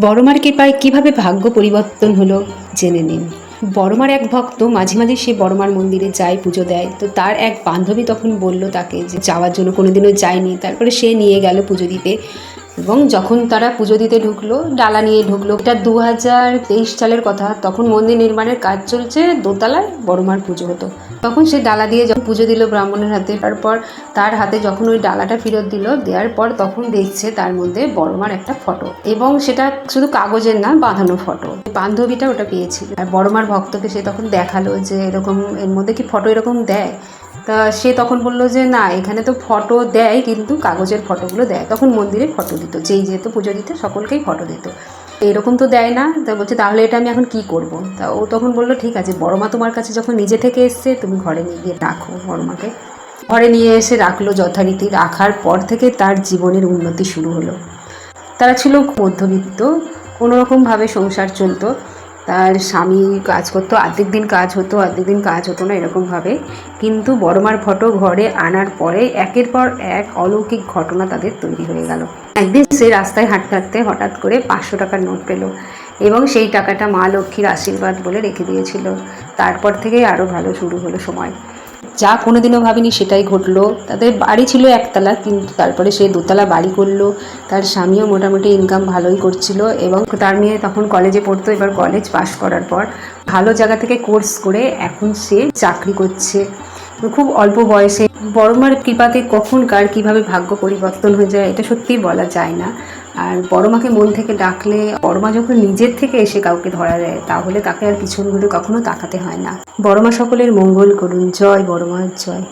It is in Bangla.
বড়মার কৃপায় কীভাবে ভাগ্য পরিবর্তন হলো জেনে নিন। বড়মার এক ভক্ত মাঝে মাঝে সে বড়মার মন্দিরে যায়, পুজো দেয়। তো তার এক বান্ধবী তখন বলল তাকে যে যাওয়ার জন্য কোনোদিনও যায়নি। তারপরে সে নিয়ে গেল পুজো দিতে। এবং যখন তারা পুজো দিতে ঢুকলো, ডালা নিয়ে ঢুকলো, এটা দু হাজার তেইশ সালের কথা, তখন মন্দির নির্মাণের কাজ চলছে দোতলায়, বড়মার পুজো হতো। তখন সে ডালা দিয়ে যখন পুজো দিল ব্রাহ্মণের হাতে, তারপর তার হাতে যখন ওই ডালাটা ফেরত দিল, দেওয়ার পর তখন দেখছে তার মধ্যে বড়মার একটা ফটো। এবং সেটা শুধু কাগজের না, বাঁধানো ফটো। বান্ধবীটা ওটা পেয়েছিল। আর বড়মার ভক্তকে সে তখন দেখাল যে এরকম, এর মধ্যে কি ফটো এরকম দেয়? তা সে তখন বলল যে, না, এখানে তো ফটো দেয়, কিন্তু কাগজের ফটোগুলো দেয়। তখন মন্দিরে ফটো দিত, যেই যেহেতু পুজো দিতে, সকলকেই ফটো দিত। এরকম তো দেয় না, তা বলছে, তাহলে এটা আমি এখন কি করব? তা ও তখন বলল, ঠিক আছে, বড়মা তোমার কাছে যখন নিজে থেকে এসছে, তুমি ঘরে নিয়ে গিয়ে রাখো বড়মাকে। ঘরে নিয়ে এসে রাখল যথারীতি, রাখার পর থেকে তার জীবনের উন্নতি শুরু হলো। তারা ছিল মধ্যবিত্ত কোনো রকমভাবে সংসার চলতো। তার স্বামী কাজ করতো অর্ধেক দিন কাজ হতো, অর্ধেক দিন কাজ হতো না এরকমভাবে। কিন্তু বড়মার ফটো ঘরে আনার পরে একের পর এক অলৌকিক ঘটনা তাদের তৈরি হয়ে গেল। একদিন সে রাস্তায় হাঁটতে হাঁটতে হঠাৎ করে পাঁচশো টাকার নোট পেল এবং সেই টাকাটা মা লক্ষ্মীর আশীর্বাদ বলে রেখে দিয়েছিল। তারপর থেকেই আরও ভালো শুরু হলো সময়। যা কোনোদিনও ভাবিনি সেটাই ঘটলো। তাদের বাড়ি ছিল একতলা, কিন্তু তারপরে সে দোতলা বাড়ি করল। তার স্বামীও মোটামুটি ইনকাম ভালোই করছিল এবং তার মেয়ে তখন কলেজে পড়তো, এবার কলেজ পাশ করার পর ভালো জায়গা থেকে কোর্স করে এখন সে চাকরি করছে। খুব অল্প বয়সে বড়মার কৃপাতে কখন কার কীভাবে ভাগ্য পরিবর্তন হয়ে যায়, এটা সত্যিই বলা যায় না। আর বড়মাকে মন থেকে ডাকলে, বড়মা যখন নিজের থেকে এসে কাউকে ধরা দেয়, তাহলে তাকে আর পিছন ঘুরে কখনো তাকাতে হয় না। বড়মা সকলের মঙ্গল করুন। জয় বড়মার জয়।